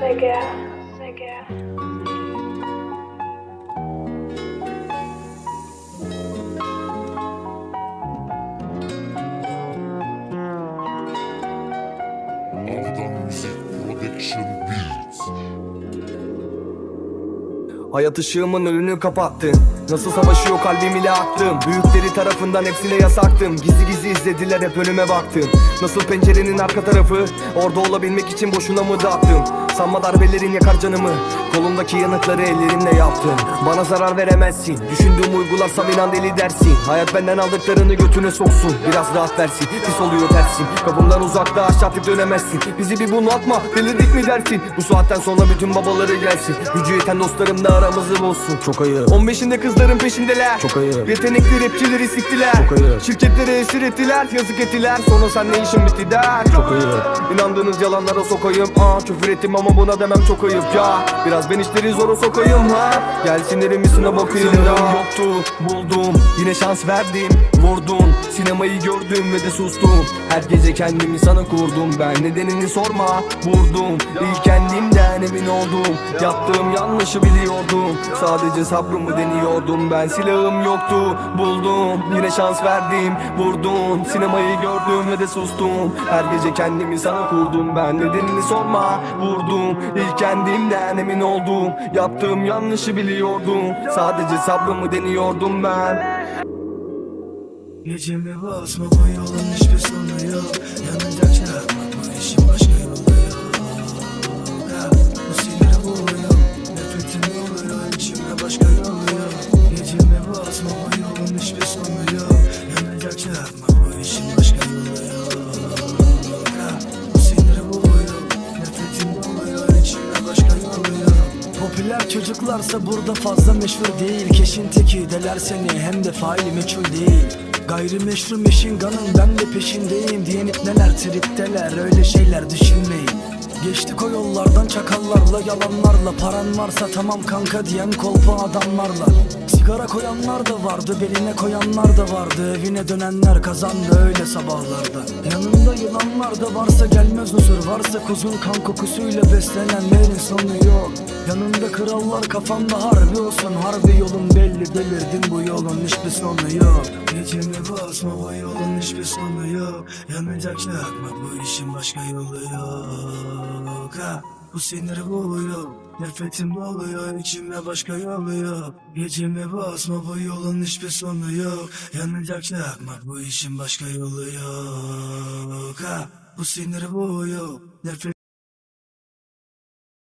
Sega, Sega. Production Beats. Hayat ışığımın önünü kapattın Nasıl savaşıyor kalbim ile aktım. Büyükleri tarafından hepsine yasaktım. Gizli gizli izlediler hep önüme baktım. Nasıl pencerenin arka tarafı? Orada olabilmek için boşuna mı dağıttım Sanma darbelerin yakar canımı. Kolumdaki yanıkları ellerimle yaptım. Bana zarar veremezsin. Düşündüğüm uygularsam inan deli dersin. Hayat benden aldıklarını götüne soksun. Biraz rahat versin. Pis oluyor tersin Kapımdan uzakta aşağı artık dönemezsin. Bizi bir bunaltma. Delirdik mi dersin? Bu saatten sonra bütün babaları gelsin. Gücü yeten dostlarım da aramızı bozsun. Çok ayıp. 15'inde kızların peşindeler. Çok ayıp. Yetenekli rapçileri siktiler. Çok ayıp. Şirketleri esir ettiler. Yazık ettiler. Sonra sen ne işin bitti der. Çok ayıp. İnandığınız yalanlara sokayım. Aa küfür ettim ama buna demem çok ayıp ya. Biraz ben işleri zora sokayım ha. Gelsinlerin üstüne bakayım ya. yoktu buldum. Yine şans verdim vurdun Sinemayı gördüm ve de sustum. Her gece kendimi sana kurdum. Ben nedenini sorma vurdum. İlk kendimden emin oldum. Yaptığım yanlışı biliyordum. Sadece sabrımı deniyordum. Ben silahım yoktu buldum. Yine şans verdim vurdun Sinemayı gördüm ve de sustum. Her gece kendimi sana kurdum. Ben nedenini sorma vurdum. İlk kendimden emin oldum. Yaptığım yanlışı biliyordum. Sadece sabrımı deniyordum ben Gecemi basma bu yolun hiçbir sonu yok. Yanacak çocuklarsa burada fazla meşhur değil. Keşin teki deler seni hem de faili meçhul değil. Gayrimeşru meşin ganın ben de peşindeyim Diyen neler tripteler öyle şeyler düşünmeyin. Geçtik o yollardan çakallarla yalanlarla. Paran varsa tamam kanka diyen kolpa adamlarla Sigara koyanlar da vardı beline koyanlar da vardı. Evine dönenler kazandı öyle sabahlarda. Yanında yılanlar da varsa gelmez huzur Varsa kuzun kan kokusuyla beslenenlerin sonu yok. Yanında krallar kafanda harbi olsun Harbi yolun belli belirdim bu yolun hiçbir sonu yok. Gecemi basma bu yolun hiçbir sonu yok. Yanacak yakma bu işin başka yolu yok. Ha. Bu sinir buluyor Nefretim doluyor içimde başka yolu yok Gecemi basma bu yolun hiçbir sonu yok Yanacak yakmak bu işin başka yolu yok ha. Bu sinir buluyor Nefret